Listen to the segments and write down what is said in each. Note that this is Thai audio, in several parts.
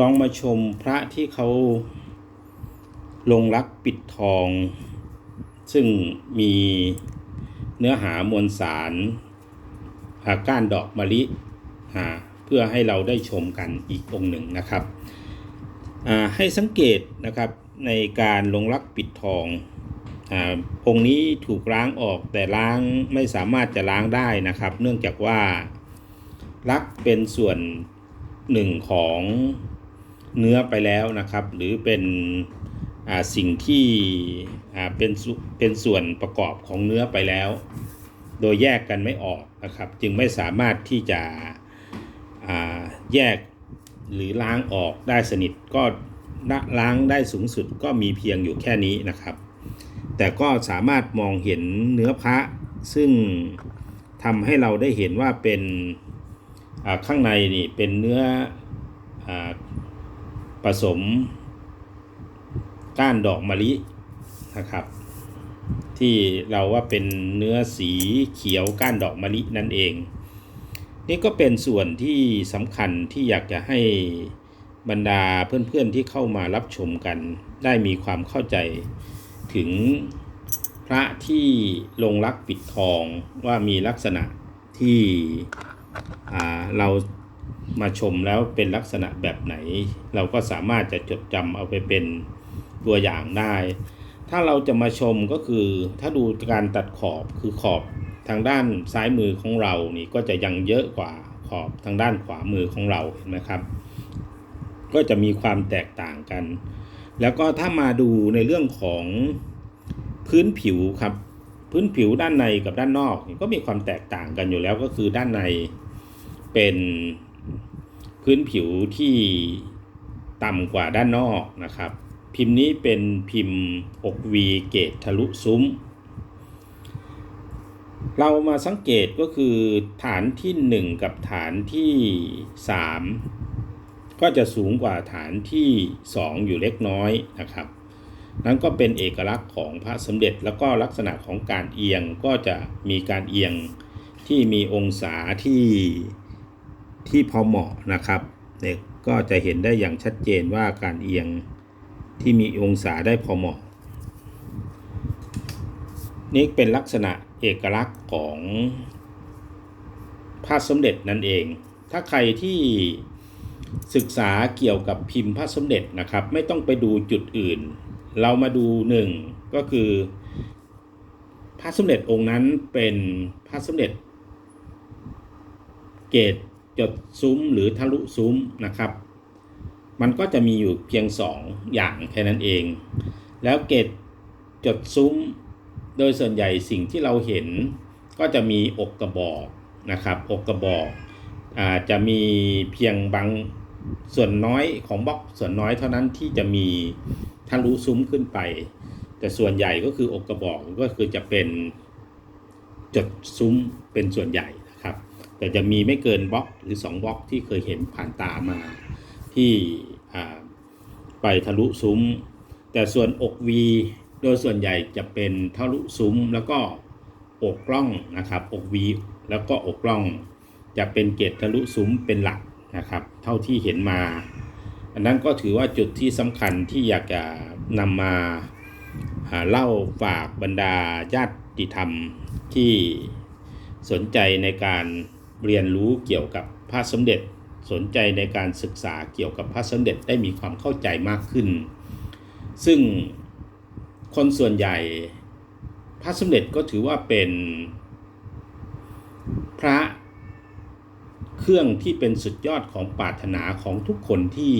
ลองมาชมพระที่เขาลงรักปิดทอง ซึ่งมีเนื้อหามวลสารอาก้านดอกมะลิเพื่อให้เราได้ชมกันอีกองหนึ่งนะครับ ให้สังเกตนะครับในการลงรักปิดทองอาองค์นี้ถูกล้างออกแต่ล้างไม่สามารถจะล้างได้นะครับ เนื่องจากว่ารักเป็นส่วน หนึ่งของเนื้อไปแล้วนะครับ หรือเป็นสิ่งที่เป็นเป็นส่วนประกอบของเนื้อไปแล้ว โดยแยกกันไม่ออกนะครับ จึงไม่สามารถที่จะแยกหรือล้างออกได้สนิทก็ล้างได้สูงสุดก็มีเพียงอยู่แค่นี้นะครับ แต่ก็สามารถมองเห็นเนื้อพระซึ่งทำให้เราได้เห็นว่าเป็น ข้างในนี่เป็นเนื้ออผสมก้านดอกมะลินะครับ ที่เราว่าเป็นเนื้อสีเขียวก้านดอกมะลินั่นเอง นี่ก็เป็นส่วนที่สำคัญที่อยากจะให้บรรดาเพื่อนๆที่เข้ามารับชมกัน ได้มีความเข้าใจถึงพระที่ลงรักปิดทองว่ามีลักษณะที่ เรามาชมแล้วเป็นลักษณะแบบไหน เราก็สามารถจะจดจำเอาไปเป็นตัวอย่างได้ ถ้าเราจะมาชมก็คือถ้าดูการตัดขอบคือขอบทางด้านซ้ายมือของเรานี่ก็จะยังเยอะกว่าขอบทางด้านขวามือของเราเห็นไหมครับ ก็จะมีความแตกต่างกัน แล้วก็ถ้ามาดูในเรื่องของพื้นผิวครับ พื้นผิวด้านในกับด้านนอกก็มีความแตกต่างกันอยู่แล้วก็คือด้านใน เป็นพื้นผิวที่ต่ำกว่าด้านนอกนะครับ พิมพ์นี้เป็นพิมพ์อกวีเกตทะลุซุ้ม เรามาสังเกตก็คือฐานที่ 1 กับฐานที่ 3 ก็จะสูงกว่าฐานที่ 2 อยู่เล็กน้อยนะครับ นั้นก็เป็นเอกลักษณ์ของพระสมเด็จแล้วก็ลักษณะของการเอียงก็จะมีการเอียงที่มีองศาที่ ที่พอเหมาะนะครับเนี่ยก็จะเห็นได้อย่างชัดเจนว่าการเอียงที่มีองศาได้พอเหมาะ นี่เป็นลักษณะเอกลักษณ์ของพระสมเด็จนั่นเอง ถ้าใครที่ศึกษาเกี่ยวกับพิมพ์พระสมเด็จนะครับ ไม่ต้องไปดูจุดอื่น เรามาดูหนึ่งก็คือ พระสมเด็จองค์นั้นเป็นพระสมเด็จเกต จดซุ้มหรือทะลุซุ้มนะครับ มันก็จะมีอยู่เพียงสองอย่างแค่นั้นเอง แล้วเกตจดซุ้ม โดยส่วนใหญ่สิ่งที่เราเห็น ก็จะมีอกกระบอกนะครับ อกกระบอกอาจะมีเพียงบางส่วนน้อยของบล็อกส่วนน้อยเท่านั้นที่จะมีทะลุซุ้มขึ้นไป แต่ส่วนใหญ่ก็คืออกกระบอกก็คือจะเป็นจดซุ้มเป็นส่วนใหญ่ แต่จะมีไม่เกินบล็อกหรือ 2บล็อกที่เคยเห็นผ่านตามา ที่ไปทะลุซุ้ม แต่ส่วนอก V โดยส่วนใหญ่จะเป็นทะลุซุ้มแล้วก็อกกล้องนะครับอก V แล้วก็อกกล้อง จะเป็นเกตทะลุซุ้มเป็นหลักนะครับเท่าที่เห็นมา อันนั้นก็ถือว่าจุดที่สำคัญที่อยากจะนำมาเล่าฝากบรรดาญาติธรรมที่สนใจในการ เรียนรู้เกี่ยวกับพระสมเด็จสนใจในการศึกษาเกี่ยวกับพระสมเด็จได้มีความเข้าใจมากขึ้น ซึ่งคนส่วนใหญ่พระสมเด็จก็ถือว่าเป็นพระเครื่องที่เป็นสุดยอดของปรารถนาของทุกคนที่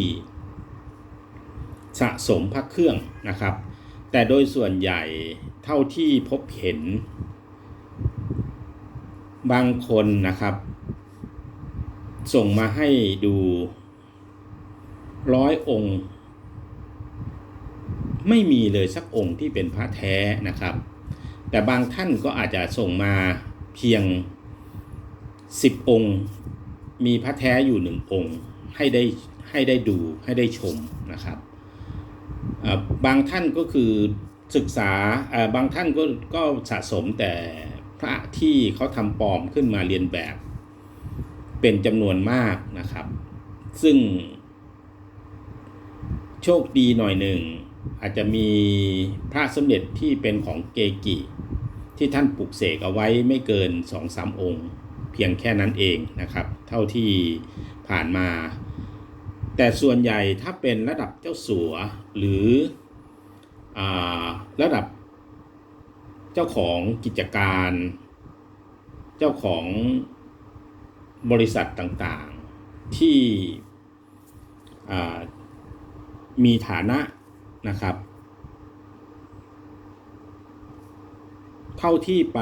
สะสมพระเครื่องนะครับ แต่โดยส่วนใหญ่เท่าที่พบเห็น บางคนนะครับ ส่งมาให้ดูร้อยองค์ ไม่มีเลยสักองค์ที่เป็นพระแท้นะครับ แต่บางท่านก็อาจจะส่งมาเพียง 10 องค์ มีพระแท้อยู่หนึ่งองค์ให้ได้ให้ได้ดูให้ได้ชมนะครับ บางท่านก็คือศึกษาอ่าบางท่านก็ก็สะสมแต่พระที่เขาทำปลอมขึ้นมาเรียนแบบ เป็นจำนวนมากนะครับ ซึ่ง โชคดีหน่อยหนึ่ง อาจจะมีพระสมเด็จที่เป็นของเกกิที่ท่านปลุกเสกเอาไว้ไม่เกินสองสามองค์ เพียงแค่นั้นเองนะครับ เท่าที่ผ่านมา แต่ส่วนใหญ่ถ้าเป็นระดับเจ้าสัวหรืออระดับเจ้าของกิจการ เจ้าของ บริษัทต่างๆที่มีฐานะนะครับ เท่าที่ไป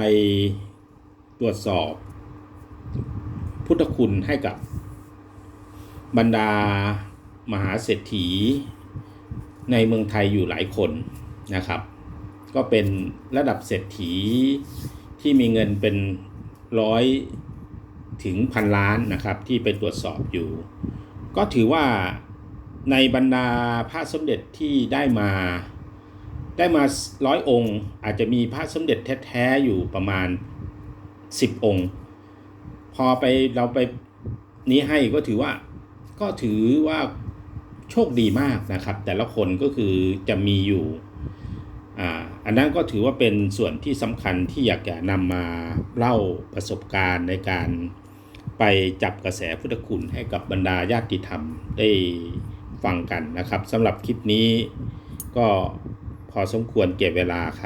ตรวจสอบพุทธคุณให้กับบรรดามหาเศรษฐีในเมืองไทยอยู่หลายคนนะครับ ก็เป็นระดับเศรษฐีที่มีเงินเป็นร้อย ถึงพันล้านนะครับที่ไปตรวจสอบอยู่ ก็ถือว่าในบรรดาพระสมเด็จที่ได้มาได้มาร้อยองค์ อาจจะมีพระสมเด็จแท้ๆอยู่ประมาณ 10 องค์ พอไปเราไปนี้ให้ก็ถือว่าก็ถือว่าโชคดีมากนะครับ แต่ละคนก็คือจะมีอยู่อ่า อันนั้นก็ถือว่าเป็นส่วนที่สำคัญที่อยากจะนำมาเล่าประสบการณ์ในการไปจับกระแสพุทธคุณให้กับบรรดาญาติธรรมได้ฟังกันนะครับสำหรับคลิปนี้ก็พอสมควรเก็บเวลาครับ